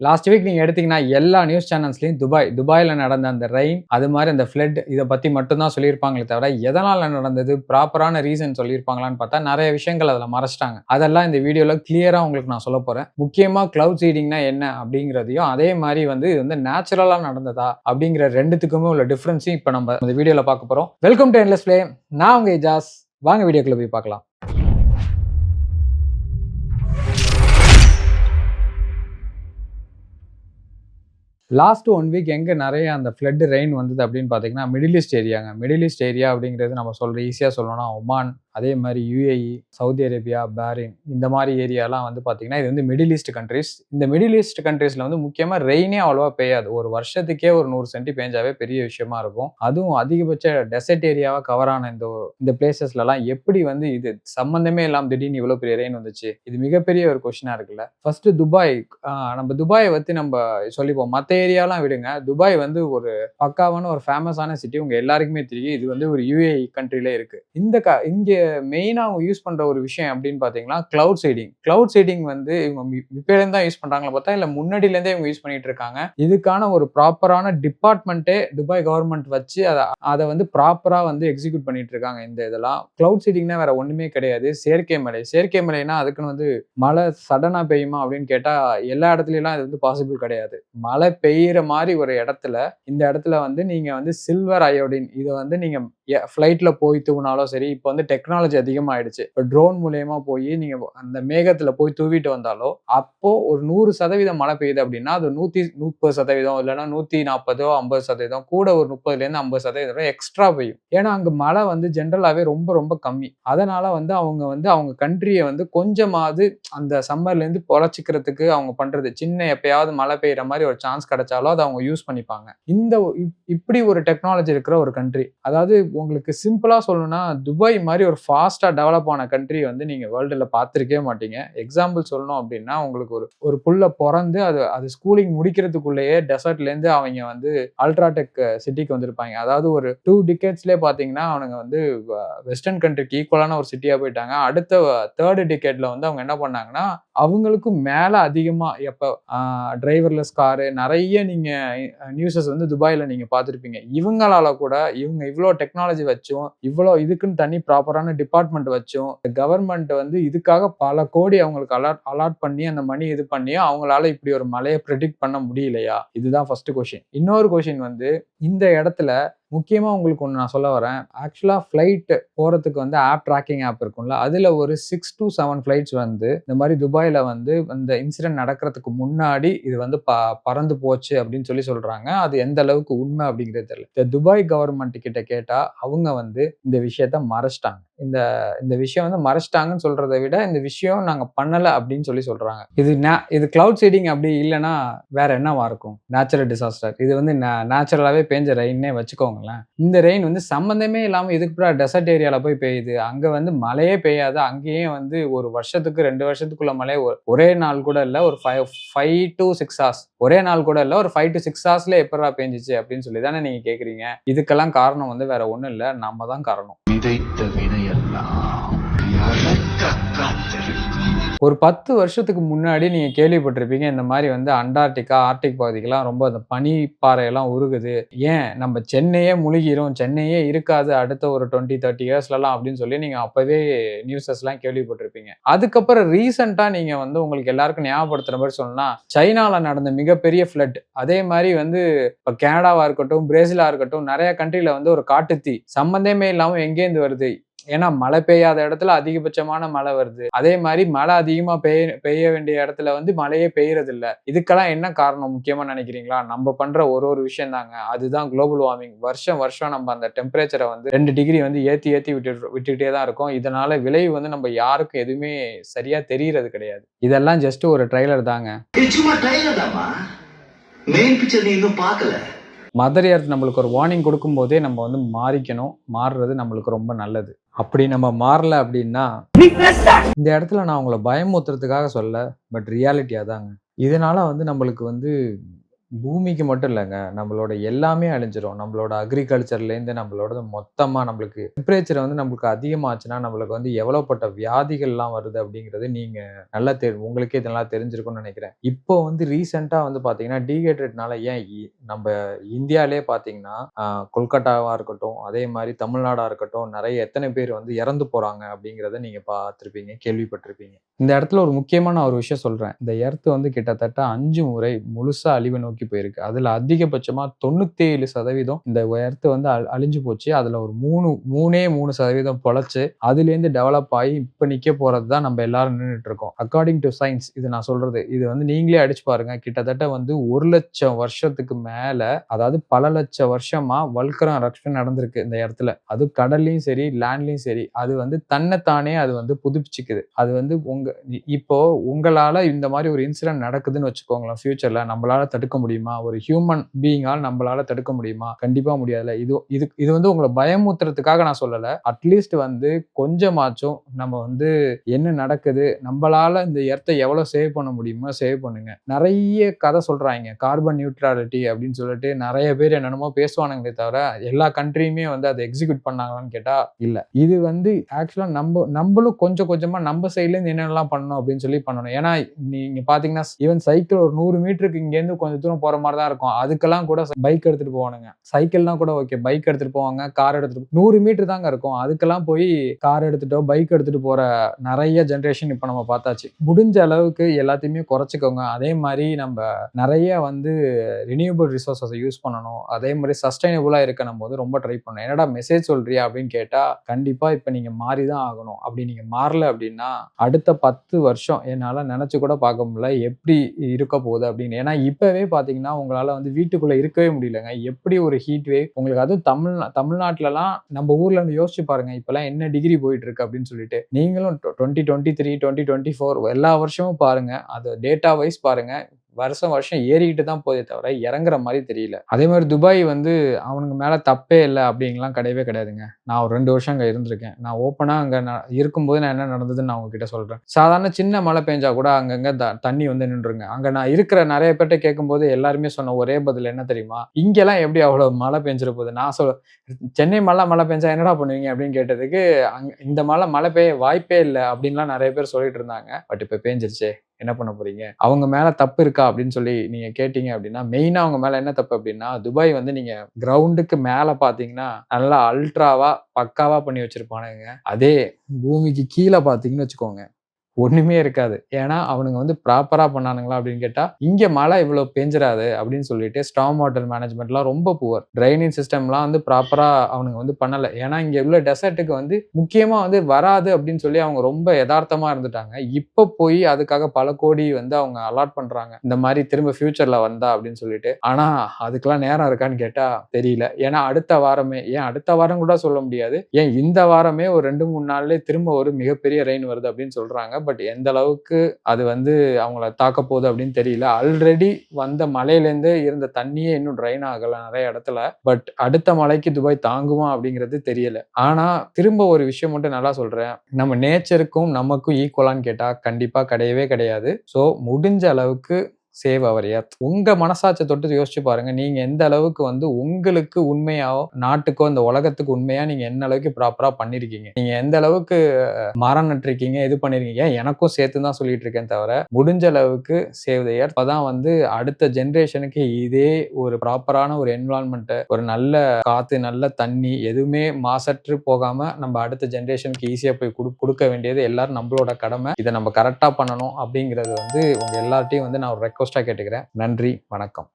Last week நீங்கள் எடுத்தீங்கன்னா எல்லா நியூஸ் சேனல்ஸ்லையும் துபாய் துபாயில் நடந்த அந்த ரெயின் அது மாதிரி அந்த ஃப்ளட் இதை பற்றி மட்டும்தான் சொல்லியிருப்பாங்களே தவிர எதனால் நடந்தது ப்ராப்பரான ரீசன் சொல்லியிருப்பாங்களான்னு பார்த்தா நிறைய விஷயங்கள் அதில் மறைச்சிட்டாங்க. அதெல்லாம் இந்த வீடியோவில் கிளியராக உங்களுக்கு நான் சொல்ல போகிறேன் முக்கியமாக க்ளவுட் சீடிங்னா என்ன அப்படிங்கிறதையும் அதே மாதிரி வந்து இது வந்து நேச்சுரலாக நடந்ததா அப்படிங்கிற ரெண்டுத்துக்குமே உள்ள டிஃப்ரென்ஸையும் இப்போ நம்ம இந்த வீடியோவில் பார்க்க போகிறோம் வெல்கம் டு என்லஸ் பிளே நான் உங்கள் ஜாஸ் வாங்க வீடியோக்குள்ளே போய் பார்க்கலாம். லாஸ்ட் ஒன் வீக் எங்கே நிறைய அந்த ஃப்ளட் ரெயின் வந்தது அப்படின்னு பார்த்தீங்கன்னா மிடில் ஈஸ்ட் ஏரியாங்க மிடில் ஈஸ்ட் ஏரியா அப்படிங்கிறது நம்ம சொல்கிற ஈஸியாக சொல்லணும்னா ஒமான் அதே மாதிரி யுஏஇ சவுதி அரேபியா பேரின் இந்த மாதிரி ஏரியாலாம் வந்து பார்த்தீங்கன்னா இது வந்து மிடில் ஈஸ்ட் கண்ட்ரிஸ் இந்த மிடில் ஈஸ்ட் கண்ட்ரீஸில் வந்து முக்கியமாக ரெயினே அவ்வளோவா பெய்யாது. ஒரு வருஷத்துக்கே ஒரு நூறு சென்டி பெஞ்சாவே பெரிய விஷயமா இருக்கும். அதுவும் அதிகபட்ச டெசர்ட் ஏரியாவாக கவர் ஆன இந்த இந்த பிளேசஸ்லலாம் எப்படி வந்து இது சம்மந்தமே இல்லாமல் திடீர்னு இவ்வளோ பெரிய ரெயின் வந்துச்சு? இது மிகப்பெரிய ஒரு கொஷினாக இருக்குல்ல. ஃபர்ஸ்ட் துபாய் நம்ம துபாயை பற்றி நம்ம சொல்லிப்போம். மற்ற ஏரியாலாம் விடுங்க. துபாய் வந்து ஒரு பக்காவான ஒரு ஃபேமஸான சிட்டி உங்கள் எல்லாருக்குமே தெரியும். இது வந்து ஒரு யூஏஇ கண்ட்ரிலே இருக்குது இந்த க இங்கே மெயினாக அவங்க யூஸ் பண்ணுற ஒரு விஷயம் அப்படின்னு பார்த்தீங்கன்னா கிளவுட் சைடிங் கிளவுட் சைடிங் வந்து இவங்க இப்போலேருந்து தான் யூஸ் பண்ணுறாங்களா பார்த்தா இல்லை முன்னாடியிலேருந்தே இவங்க யூஸ் பண்ணிட்டு இருக்காங்க. இதுக்கான ஒரு ப்ராப்பரான டிபார்ட்மெண்ட்டே துபாய் கவர்மெண்ட் வச்சு அதை அதை வந்து ப்ராப்பராக வந்து எக்ஸிக்யூட் பண்ணிட்டு இருக்காங்க இந்த இதெல்லாம். கிளவுட் சைடிங்னா வேற ஒன்றுமே கிடையாது. செயற்கை மலை. செயற்கை மலைனா அதுக்குன்னு வந்து மழை சடனாக பெய்யுமா அப்படின்னு கேட்டால் எல்லா இடத்துலலாம் இது வந்து பாசிபிள் கிடையாது. மழை பெய்யுற மாதிரி ஒரு இடத்துல இந்த இடத்துல வந்து நீங்கள் வந்து சில்வர் அயோடின் இதை வந்து நீங்கள் ஃப்ளைட்டில் போய் தூவினாலும் சரி இப்போ வந்து டெக்னாலஜி அதிகமாகிடுச்சு இப்போ ட்ரோன் மூலயமா போய் நீங்கள் அந்த மேகத்தில் போய் தூவிட்டு வந்தாலோ அப்போது ஒரு நூறு சதவீதம் மழை பெய்யுது அப்படின்னா அது நூற்றி முப்பது சதவீதம் இல்லைன்னா நூற்றி நாற்பதோ ஐம்பது சதவீதம் கூட ஒரு முப்பதுலேருந்து ஐம்பது சதவீதம் எக்ஸ்ட்ரா பெய்யும். ஏன்னா அங்கே மழை வந்து ஜென்ரலாகவே ரொம்ப ரொம்ப கம்மி. அதனால் வந்து அவங்க வந்து அவங்க கண்ட்ரியை வந்து கொஞ்சமாவது அந்த சம்மர்லேருந்து பொழச்சிக்கிறதுக்கு பொழைச்சிக்கிறதுக்கு அவங்க பண்ணுறது சின்ன எப்பயாவது மழை பெய்யுற மாதிரி ஒரு சான்ஸ் கிடைச்சாலும் அதை அவங்க யூஸ் பண்ணிப்பாங்க. இந்த இப்- இப்படி ஒரு டெக்னாலஜி இருக்கிற ஒரு கண்ட்ரி அதாவது உங்களுக்கு சிம்பிளாக சொல்லணும்னா துபாய் மாதிரி ஒரு ஃபாஸ்ட்டாக டெவலப் ஆன கண்ட்ரி வந்து நீங்கள் வேர்ல்டில் பார்த்துருக்கவே மாட்டீங்க. எக்ஸாம்பிள் சொல்லணும் அப்படின்னா உங்களுக்கு ஒரு ஒரு புள்ள பிறந்து அது அது ஸ்கூலிங் முடிக்கிறதுக்குள்ளேயே டெசர்ட்லேருந்து அவங்க வந்து அல்ட்ராடெக் சிட்டிக்கு வந்திருப்பாங்க. அதாவது ஒரு டூ டிக்கெட்ஸ்லேயே பார்த்தீங்கன்னா அவனுங்க வந்து வெஸ்டர்ன் கண்ட்ரிக்கு ஈக்குவலான ஒரு சிட்டியாக போயிட்டாங்க. அடுத்த தேர்டு டிக்கெட்டில் வந்து அவங்க என்ன பண்ணாங்கன்னா அவங்களுக்கும் மேலே அதிகமாக எப்போ டிரைவர்லெஸ் காரு நிறைய நீங்கள் நியூஸஸ் வந்து துபாயில் நீங்கள் பார்த்துருப்பீங்க. இவங்களால கூட இவங்க இவ்வளோ டெக்னாலஜி வச்சும் இவ்வளோ இதுக்குன்னு தனி ப்ராப்பரான டிபார்ட்மெண்ட் வச்சும் கவர்மெண்ட் வந்து இதுக்காக பல கோடி அவங்களுக்கு அலாட் அலாட் பண்ணி அந்த மணி இது பண்ணியும் அவங்களால இப்படி ஒரு மலையை ப்ரெடிக்ட் பண்ண முடியலையா? இதுதான் ஃபர்ஸ்ட் கொஷின் இன்னொரு கொஷின் வந்து இந்த இடத்துல முக்கியமாக உங்களுக்கு ஒன்று நான் சொல்ல வரேன். ஆக்சுவலாக ஃப்ளைட் போகிறதுக்கு வந்து ஆப் ட்ராக்கிங் ஆப் இருக்கும்ல அதில் ஒரு சிக்ஸ் டு செவன் ஃப்ளைட்ஸ் வந்து இந்த மாதிரி துபாயில் வந்து இந்த இன்சிடென்ட் நடக்கிறதுக்கு முன்னாடி இது வந்து ப பறந்து போச்சு அப்படின்னு சொல்லி சொல்கிறாங்க அது எந்த அளவுக்கு உண்மை அப்படிங்கிறது தெரியல. இந்த துபாய் கவர்மெண்ட் கிட்ட கேட்டால் அவங்க வந்து இந்த விஷயத்த மறைச்சிட்டாங்க. இந்த இந்த விஷயம் வந்து மறைச்சிட்டாங்கன்னு சொல்றதை விட இந்த விஷயம் நாங்க பண்ணல அப்படின்னு சொல்லி சொல்றாங்க. இது இது கிளவுட் சீடிங் அப்படி இல்லைன்னா வேற என்னவா இருக்கும்? நேச்சுரல் டிசாஸ்டர் இது வந்து நேச்சுரலாவே பேஞ்ச ரெயின்னே வச்சுக்கோங்களேன். இந்த ரெயின் வந்து சம்மந்தமே இல்லாம இதுக்கு அப்புறம் டெசர்ட் ஏரியால போய் பெய்யுது. அங்க வந்து மழையே பெய்யாது. அங்கேயே வந்து ஒரு வருஷத்துக்கு ரெண்டு வருஷத்துக்குள்ள மழை ஒ- ஒரே நாள் கூட இல்ல ஒரு five five to six hours ஒரே நாள் கூட இல்ல ஒரு ஃபைவ் டு சிக்ஸ் ஹவர்ஸ்ல எப்படா பெஞ்சிச்சு அப்படின்னு சொல்லி தானே நீங்க கேக்குறீங்க. இதுக்கெல்லாம் காரணம் வந்து வேற ஒண்ணும் இல்ல. நம்ம தான் காரணம். விதைத்த வினை ஒரு பத்து வருஷத்துக்கு முன்னாடி நீங்க கேள்விப்பட்டிருப்பீங்க இந்த மாதிரி வந்து அண்டார்டிகா ஆர்டிக் பகுதிக்கெல்லாம் ரொம்ப அந்த பனிப்பாறையெல்லாம் உருகுது. ஏன்? நம்ம சென்னையே முழுகிறோம் சென்னையே இருக்காது அடுத்த ஒரு டுவெண்ட்டி தேர்ட்டி இயர்ஸ்லலாம் அப்படின்னு சொல்லி நீங்க அப்பவே நியூஸஸ்லாம் கேள்விப்பட்டிருப்பீங்க. அதுக்கப்புறம் ரீசெண்டா நீங்க வந்து உங்களுக்கு எல்லாருக்கும் ஞாபகப்படுத்துற மாதிரி சொல்லணும்னா சைனால நடந்த மிகப்பெரிய ஃப்ளட் அதே மாதிரி வந்து இப்போ கனடாவா இருக்கட்டும் பிரேசிலா இருக்கட்டும் நிறைய கண்ட்ரில வந்து ஒரு காட்டுத்தீ. சம்பந்தமே இல்லாமல் எங்கேருந்து வருது? ஏன்னா மழை பெய்யாத இடத்துல அதிகபட்சமான மழை வருது. அதே மாதிரி மழை அதிகமா பெய்ய பெய்ய வேண்டிய இடத்துல வந்து மழையே பெய்யறது இல்ல இதுக்கெல்லாம் என்ன காரணம் முக்கியமா நினைக்கிறீங்களா? நம்ம பண்ற ஒரு ஒரு விஷயம் தாங்க அதுதான் குளோபல் வார்மிங் வருஷம் வருஷம் நம்ம அந்த டெம்பரேச்சரை வந்து ரெண்டு டிகிரி வந்து ஏத்தி ஏத்தி விட்டு விட்டுக்கிட்டே தான் இருக்கும். இதனால விளைவு வந்து நம்ம யாருக்கும் எதுவுமே சரியா தெரியறது கிடையாது. இதெல்லாம் ஜஸ்ட் ஒரு ட்ரைலர் தாங்க. மதர் எர்த் நம்மளுக்கு ஒரு வார்னிங் கொடுக்கும்போதே நம்ம வந்து மாறிக்கணும். மாறுறது நம்மளுக்கு ரொம்ப நல்லது. அப்படி நம்ம மாறல அப்படின்னா இந்த இடத்துல நான் உங்களை பயமுத்துறதுக்காக சொல்ல பட் ரியாலிட்டி அதாங்க. இதனால வந்து நம்மளுக்கு வந்து பூமிக்கு மட்டும் இல்லைங்க. நம்மளோட எல்லாமே அழிஞ்சிரும். நம்மளோட அக்ரிகல்ச்சர்லேருந்து நம்மளோட மொத்தமாக நம்மளுக்கு டெம்பரேச்சர் வந்து நம்மளுக்கு அதிகமாச்சுன்னா நம்மளுக்கு வந்து எவ்வளோப்பட்ட வியாதிகள்லாம் வருது அப்படிங்கிறது நீங்கள் நல்லா தெ உங்களுக்கே இதெல்லாம் தெரிஞ்சிருக்கும்னு நினைக்கிறேன். இப்போ வந்து ரீசெண்டாக வந்து பார்த்தீங்கன்னா டீஹைட்ரேட்னால ஏன் இ- நம்ம இந்தியாவிலே பார்த்தீங்கன்னா கொல்கட்டாவாக இருக்கட்டும் அதே மாதிரி தமிழ்நாடாக இருக்கட்டும் நிறைய எத்தனை பேர் வந்து இறந்து போகிறாங்க அப்படிங்கிறத நீங்கள் பார்த்துருப்பீங்க கேள்விப்பட்டிருப்பீங்க. இந்த இடத்துல ஒரு முக்கியமான ஒரு விஷயம் சொல்கிறேன் இந்த எர்த்து வந்து கிட்டத்தட்ட அஞ்சு முறை முழுசாக அழிவை நோக்கி போயிருக்கு. அதில் அதிகபட்சமாக தொண்ணூத்தேழு சதவீதம் இந்த எர்த்து வந்து அழிஞ்சு போச்சு. அதில் ஒரு மூணு மூணே மூணு சதவீதம் பொழைச்சு அதுலேருந்து டெவலப் ஆகி இப்போ நிற்க போகிறது தான் நம்ம எல்லாரும் நின்றுட்டு இருக்கோம். அக்கார்டிங் டு சயின்ஸ் இது நான் சொல்றது இது வந்து நீங்களே அடிச்சு பாருங்க. கிட்டத்தட்ட வந்து ஒரு லட்சம் வருஷத்துக்கு மேல அதாவது பல லட்சம் வருஷமா வல்கரம் ரக்ஷன் நடந்திருக்கு இந்த இடத்துல அது கடல்லையும் சரி லேண்ட்லயும் சரி அது வந்து தன்னைத்தானே அது வந்து புதுப்பிச்சுக்குது. அது வந்து உங்க இப்போ உங்களால இந்த மாதிரி ஒரு இன்சிடென்ட் நடக்குதுன்னு வச்சுக்கோங்களேன் ஃபியூச்சர்ல நம்மளால தடுக்க முடியுமா? ஒரு ஹியூமன் பீயிங்கால் நம்மளால தடுக்க முடியுமா? கண்டிப்பா முடியாதுல்ல. இது இது இது வந்து உங்களை பயமுத்துறதுக்காக நான் சொல்லல. அட்லீஸ்ட் வந்து கொஞ்சமாச்சும் நம்ம வந்து என்ன நடக்குது நம்மளால இந்த எர்த்தை எவ்வளவு சேவ் பண்ண முடியுமோ சேவ் பண்ணுங்க. நிறைய கதை சொல்றாங்க. கார்பன் நியூட்ரலிட்டி அப்படின்னு சொல்லிட்டு நிறைய பேர் என்னென்னமோ பேசுவானுங்களே தவிர எல்லா கண்ட்ரியுமே வந்து அதை எக்ஸிக்யூட் பண்ணாங்களான்னு கேட்டா இல்ல. இது வந்து ஆக்சுவலா நம்ம நம்மளும் கொஞ்சம் கொஞ்சமா நம்ம சைட்ல இருந்து என்னென்னலாம் பண்ணணும் அப்படின்னு சொல்லி பண்ணணும். ஏன்னா நீங்க பாத்தீங்கன்னா ஈவன் சைக்கிள் ஒரு நூறு மீட்டருக்கு இங்கேருந்து கொஞ்சம் தூரம் போற மாதிரி தான் இருக்கும். அதுக்கெல்லாம் கூட பைக் எடுத்துட்டு போவானுங்க. சைக்கிள்லாம் கூட ஓகே பைக் எடுத்துட்டு போவாங்க கார் எடுத்துட்டு நூறு மீட்டர் தாங்க இருக்கும். அதுக்கெல்லாம் போய் கார் எடுத்துட்டோ பைக் எடுத்துட்டு போற நிறைய ஜென்ரேஷன் இப்போ நம்ம பார்த்தாச்சு. முடிஞ்ச அளவுக்கு எல்லாத்தையுமே குறைச்சிக்கோங்க. அதே மாதிரி நம்ம நிறைய வந்து ரினியூபிள் ரிசோர்ஸஸை யூஸ் பண்ணணும். அதே மாதிரி சஸ்டைனபுளாக இருக்க நம்ம வந்து ரொம்ப ட்ரை பண்ணணும். என்னடா மெசேஜ் சொல்றியா அப்படின்னு கேட்டால் கண்டிப்பாக இப்போ நீங்கள் மாறி தான் ஆகணும். அப்படி நீங்கள் மாறல அப்படின்னா அடுத்த பத்து வருஷம் என்னால் நினச்சி கூட பார்க்க முடியல. எப்படி இருக்க போகுது அப்படின்னு. ஏன்னா இப்போவே பார்த்தீங்கன்னா உங்களால் வந்து வீட்டுக்குள்ளே இருக்கவே முடியலங்க. எப்படி ஒரு ஹீட் வேவ் உங்களுக்கு அதுவும் தமிழ் தமிழ்நாட்டிலலாம் நம்ம ஊர்ல இருந்து யோசிச்சு பாருங்க. இப்போலாம் என்ன டிகிரி போயிட்டு இருக்கு அப்படின்னு சொல்லிட்டு. நீங்களும் twenty twenty three twenty twenty four எல்லா வருஷமும் பாருங்க. அது டேட்டா வைஸ் பாருங்க. வருஷம் வருஷம் ஏறிக்கிட்டு தான் போதே தவிர இறங்குற மாதிரி தெரியல. அதே மாதிரி துபாய் வந்து அவனுக்கு மேல தப்பே இல்லை அப்படிங்கலாம் கிடையவே கிடையாதுங்க. நான் ஒரு ரெண்டு வருஷம் அங்கே இருந்திருக்கேன். நான் ஓப்பனாக அங்கே இருக்கும்போது நான் என்ன நடந்ததுன்னு நான் உங்ககிட்ட சொல்றேன். சாதாரண சின்ன மழை பெஞ்சா கூட அங்கங்க த- தண்ணி வந்து நின்றுருங்க. அங்கே நான் இருக்கிற நிறைய பேர்ட்ட கேட்கும்போது எல்லாருமே சொன்ன ஒரே பதில் என்ன தெரியுமா? இங்கெல்லாம் எப்படி அவ்வளோ மழை பெஞ்சிருப்போது போகுது? நான் சொல் சென்னை மழை மழை பெஞ்சா என்னடா பண்ணுவீங்க? அப்படின்னு கேட்டதுக்கு அங்கே இந்த மழை மழை பெய்ய வாய்ப்பே இல்லை அப்படின்லாம் நிறைய பேர் சொல்லிட்டு இருந்தாங்க. பட் இப்போ பேஞ்சிருச்சே. என்ன பண்ண போறீங்க? அவங்க மேல தப்பு இருக்கா? அப்படின்னு சொல்லி நீங்க கேட்டீங்க அப்படின்னா மெயினா அவங்க மேல என்ன தப்பு அப்படின்னா துபாய் வந்து நீங்க கிரவுண்டுக்கு மேல பாத்தீங்கன்னா நல்லா அல்ட்ராவா பக்காவா பண்ணி வச்சிருப்பானுங்க. அதே பூமிக்கு கீழே பாத்தீங்கன்னு வச்சுக்கோங்க. ஒண்ணுமே இருக்காது. ஏன்னா அவனுங்க வந்து ப்ராப்பரா பண்ணானுங்களா அப்படின்னு கேட்டா இங்க மழை இவ்வளவு பெஞ்சிராது அப்படின்னு சொல்லிட்டு ஸ்டாம் வாட்டர் மேனேஜ்மெண்ட்லாம் ரொம்ப புவர் ட்ரைனிங் சிஸ்டம்லாம் வந்து ப்ராப்பரா அவனுங்க வந்து பண்ணல. ஏன்னா இங்க உள்ள டெசர்ட்டுக்கு வந்து முக்கியமா வந்து வராது அப்படின்னு சொல்லி அவங்க ரொம்ப யதார்த்தமா இருந்துட்டாங்க. இப்போ போய் அதுக்காக பல கோடி வந்து அவங்க அலாட் பண்றாங்க. இந்த மாதிரி திரும்ப ஃபியூச்சர்ல வந்தா அப்படின்னு சொல்லிட்டு. ஆனா அதுக்கெல்லாம் நேரம் இருக்கான்னு கேட்டா தெரியல. ஏன்னா அடுத்த வாரமே ஏன் அடுத்த வாரம் கூட சொல்ல முடியாது. ஏன் இந்த வாரமே ஒரு ரெண்டு மூணு நாள்லயே திரும்ப ஒரு மிகப்பெரிய ரெயின் வருது அப்படின்னு சொல்றாங்க. பட் எந்த அளவுக்கு அது வந்து அவங்கள தாக்க போகுது அப்படின்னு தெரியல. ஆல்ரெடி வந்த மலையிலேருந்து இருந்த தண்ணியே இன்னும் ட்ரைன் ஆகலை நிறைய இடத்துல. பட் அடுத்த மலைக்கு துபாய் தாங்குமா அப்படிங்கிறது தெரியல. ஆனால் திரும்ப ஒரு விஷயம் மட்டும் நல்லா சொல்கிறேன் நம்ம நேச்சருக்கும் நமக்கும் ஈக்குவலான்னு கேட்டால் கண்டிப்பாக கிடையவே கிடையாது. ஸோ முடிஞ்ச அளவுக்கு சேவ் அவர் எர்த் உங்க மனசாட்சி தொட்டு யோசிச்சு பாருங்க. நீங்க எந்த அளவுக்கு வந்து உங்களுக்கு உண்மையாவோ நாட்டுக்கோ இந்த உலகத்துக்கு உண்மையா நீங்க என்ன அளவுக்கு ப்ராப்பரா பண்ணிருக்கீங்க? நீங்க எந்த அளவுக்கு மரம் நட்டிருக்கீங்க இது பண்ணிருக்கீங்க? எனக்கும் சேர்த்து தான் சொல்லிட்டு இருக்கேன் தவிர முடிஞ்ச அளவுக்கு சேவ் த எர்த் அப்பதான் வந்து அடுத்த ஜென்ரேஷனுக்கு இதே ஒரு ப்ராப்பரான ஒரு என்விரான்மெண்ட் ஒரு நல்ல காத்து நல்ல தண்ணி எதுவுமே மாசற்று போகாம நம்ம அடுத்த ஜென்ரேஷனுக்கு ஈஸியா போய் கொடு கொடுக்க வேண்டியது எல்லாரும் நம்மளோட கடமை. இதை நம்ம கரெக்டா பண்ணணும் அப்படிங்கிறது வந்து உங்க எல்லார்ட்டையும் வந்து நான் ஒரு ரெக்வஸ்டா கேட்டுக்கிறேன். நன்றி வணக்கம்.